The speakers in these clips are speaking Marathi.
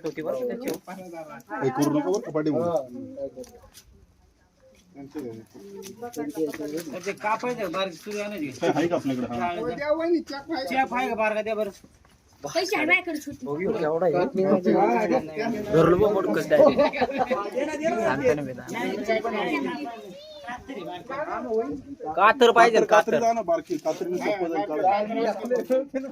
होती बरं त्याची करू नको कपाटी ते कापायचं बारीक सुरू आहे का आपल्याकडे चॅप आहे का बारका त्या बरं धरलो मोठ कसं कातर पाहिजे कात्री कातर जा ना बारकी कात्रीने सोपं जाईल काढायला.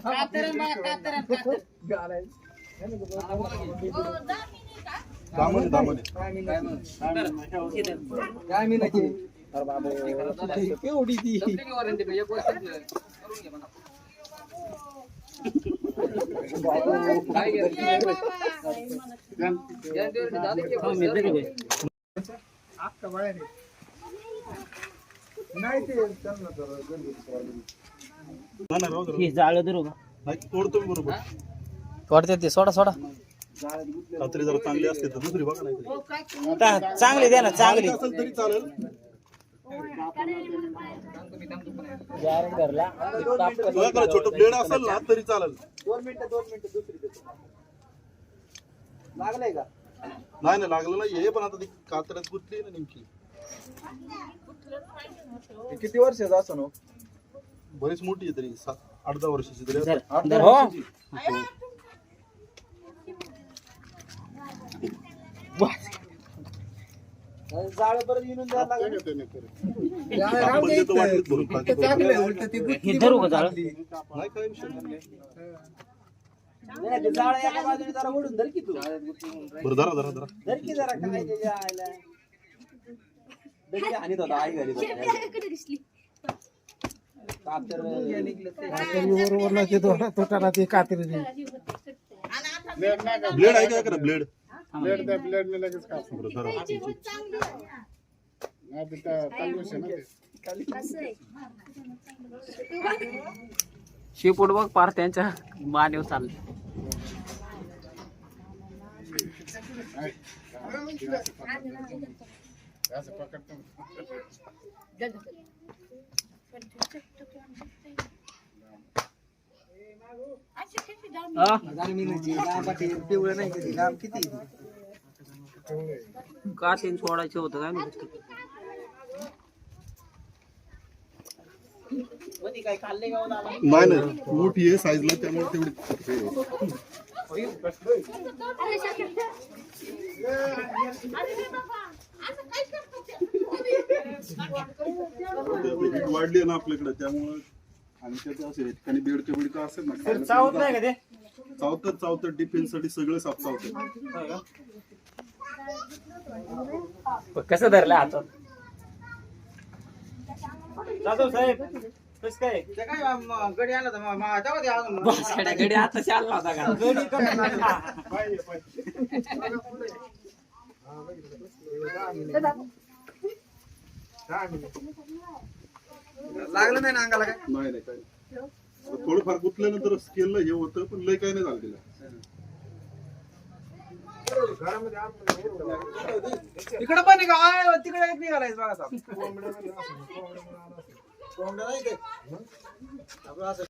दामन दामन. नाही ते त्यांना जरा गंभीर problem. धरू का? नाही तोडतो मी बरोबर. वाटते ते सोडा सोडा. कात्री जरा चांगली असते तर दुसरी बघा नाही चांगली द्या ना चांगली. असेल तरी चालेल. तुझ्याकडे छोटं ब्लेड असेल ना तरी चालेल. दोन मिनिटं दोन मिनिटं दुसरी देतो. लागलंय का? नाही नाही लागलं नाही हे पण आता ती कात्र्यात गुतली ना नेमकी. हे किती वर्षाचं असं हो बरीच मोठी आहे तरी सात आठ दहा वर्षाची तरी असेल. आठ धर, दहा हो. वर्षाची? जाळं परत येऊन द्यायला लागलं. आपण देतो भरून, हे धरू का जाळ नाही काय विषय नाही. नाही, ते जाळं एका बाजूने जरा ओढून धर की तू बरं धरा धरा धरा धर की जरा काय त्याच्या आईला की होता आई घरी. माझ्याकडे दिसली. कातर बरोबर ते दोरा तुटाला ते कात्री ब्लेड आहे का इकडे ब्लेड? ब्लेड द्या ब्लेड ने लगेच काप बरं धरा. नाही ते त्या तंदूस आहे ना ते. असं आहे. शिपूट बघ पार त्यांच्या मानेव चालले. असं पकडतो. पिवळं नाही कधी लांब किती का सोडायचं होतं काय. नाही नाही. मोठी आहे साईजला त्यामुळे तेवढी वाढली ना आपल्याकडे त्यामुळे आणि त्याचे असे ठिकाणी बेडच्या बेड का असेल ना चावत नाही का ते? चावतात चावतात डिफेन्ससाठी सगळे साप चावतात कसं धरलं हातात जाधव साहेब कस काय? ते काय म- गडी आला तर म- म- तेव्हा ते अजून. बस गडी आता चालला होता का? लागलं नाही ना अंगाला काय? नाही नाही काय. थोडंफार गुतल्यानंतर स्केलला हे होतं पण लय काय नाही झालं तिला. तिकडे पण आय, तिकडे एक निघालाय बघा. कोंबडं नाही असं